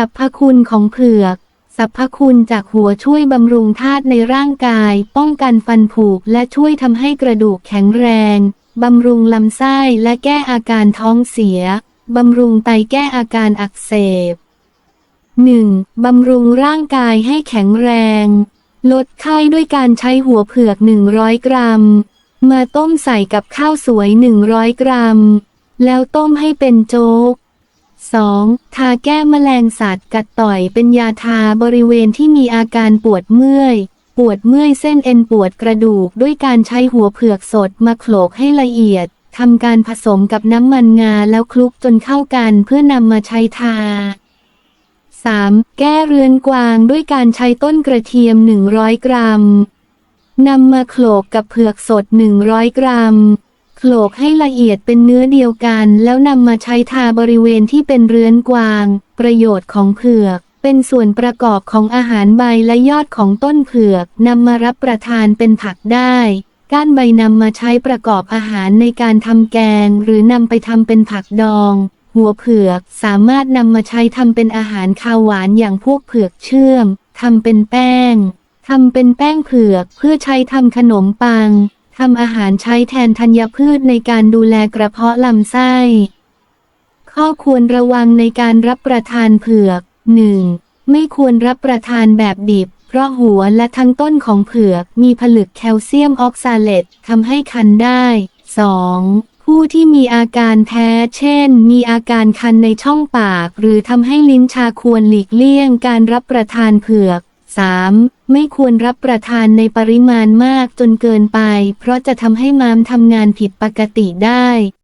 สรรพคุณของเผือกสรรพคุณจากหัวช่วยบำรุงธาตุในร่างกาย ป้องกันฟันผุและช่วยทำให้กระดูกแข็งแรง บำรุงลำไส้และแก้อาการท้องเสีย บำรุงไตแก้อาการอักเสบ 1. บำรุงร่างกายให้แข็งแรง ลดไข้ด้วยการใช้หัวเผือก 100 กรัม มาต้มใส่กับข้าวสวย 100 กรัม แล้วต้มให้เป็นโจ๊ก 2. ทาแก้แมลงสัตว์กัดต่อยเป็นยาทาบริเวณที่มีอาการปวดเมื่อย ปวดเมื่อยเส้นเอ็นปวดกระดูกด้วยการใช้หัวเผือกสดมาโขลกให้ละเอียดทำการผสมกับน้ำมันงาแล้วคลุกจนเข้ากันเพื่อนำมาใช้ทา 3. แก้เรือนกวางด้วยการใช้ต้นกระเทียม 100 กรัมนำมาโขลกกับเผือกสด 100 กรัม โขลกให้ละเอียดเป็นเนื้อเดียวกัน แล้วนำมาใช้ทาบริเวณที่เป็นเรือนกวาง ประโยชน์ของเผือก เป็นส่วนประกอบของอาหารใบและยอดของต้นเผือกนำมารับประทานเป็นผักได้ ก้านใบนำมาใช้ประกอบอาหารในการทำแกง หรือนำไปทำเป็นผักดอง หัวเผือกสามารถนำมาใช้ทำเป็นอาหารคาวหวานอย่างพวกเผือกเชื่อมทำเป็นแป้งทำเป็นแป้งเผือกเพื่อใช้ทำขนมปัง ทำอาหารใช้แทนธัญพืชในการดูแลกระเพาะลำไส้ ข้อควรระวังในการรับประทานเผือก 1. ไม่ควรรับประทานแบบดิบ เพราะหัวและทั้งต้นของเผือกมีผลึกแคลเซียมออกซาเลตทำให้คันได้ 2. ผู้ที่มีอาการแพ้ เช่น มีอาการคันในช่องปาก หรือทำให้ลิ้นชาควรหลีกเลี่ยงการรับประทานเผือก 3. ไม่ควรรับประทานในปริมาณมากจนเกินไป เพราะจะทำให้ม้ามทำงานผิดปกติได้